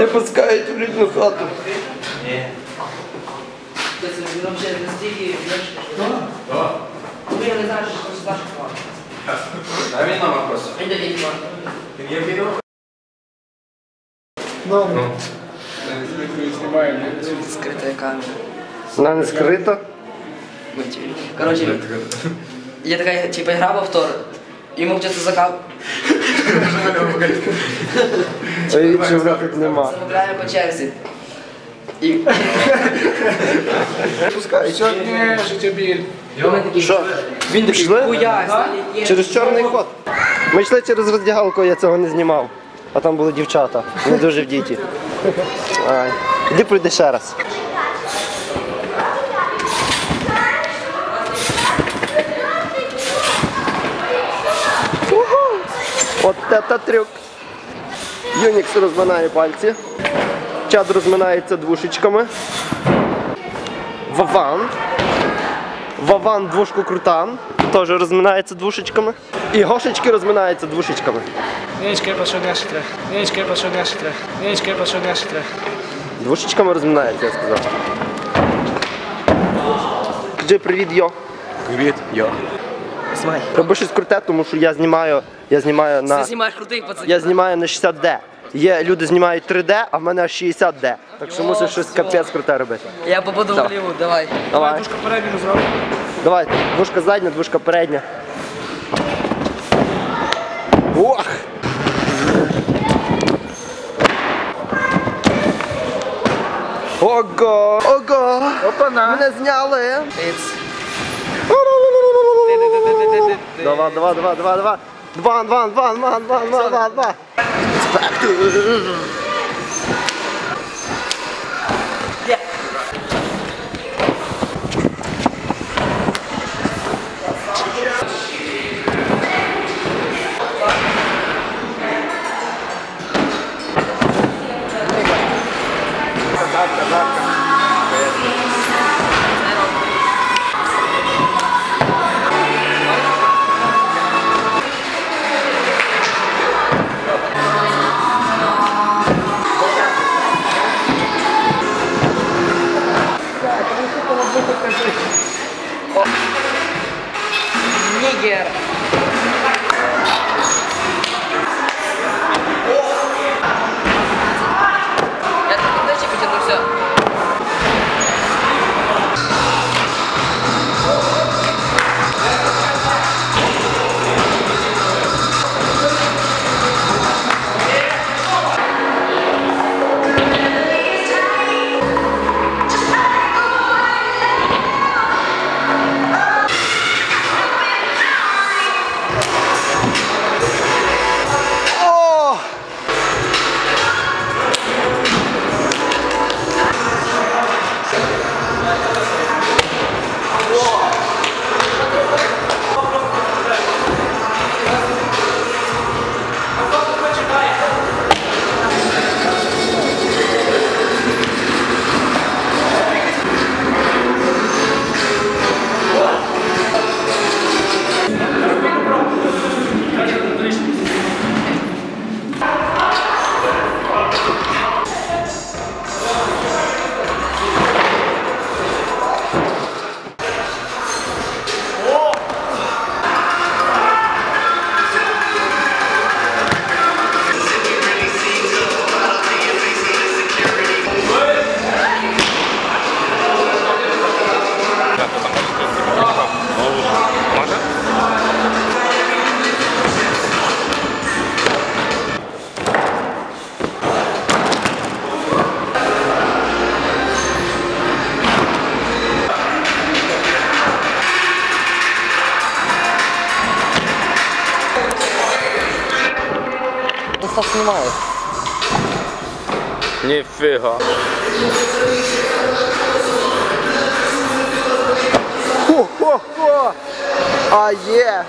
Не пускають в рідну хату. Тобто він вже настільки віршки, що... Так. Ну, я не знаю, що це Саша Хван. А він номер просто. Він такий Хван. Є відео? Скрита камера. Вона не скрита. Короче, я така, типа, грав повтор, йому хтось закав, А іншого тут нема. замовляємо по черзі. І Пускають. Сьогодні життєбіль. Що? він такий, Пішли? хуя. Через чорний ход. Ми йшли через роздягалку, я цього не знімав. А там були дівчата. Не дуже в діті. Іди пройди ще раз. От це трюк. Юнікс розминає пальці. Чад розминається двушечками. Вован. Вован двушку крутан. Теж розминається двушечками. І гошечки розминаються двушечками. Нічки пошоняшки. Нічки пошоняшки. Нічки пошоняшки. Двушечками розминається, я сказав. Кажи привіт, йо. Привіт, я. Роби щось круте, тому що я знімаю, я знімаю на. Ти знімаєш крутий пацан. Я знімаю на 60D. Є люди знімають 3D, а в мене аж 60D. Так що мусиш щось капець круте робити. Я побуду Так. Голлівуд, давай. Давай. Дужка передню зробимо. Давай, двушка задня, двушка передня. Ох! Ого! Ого! Опана. Мене зняли! It's... Давай, давай, давай, давай, давай. Два, два, два, два, два, два, два, два. Krieger. Стас знімає. Ніфіга. Хо-хо-хо! А є!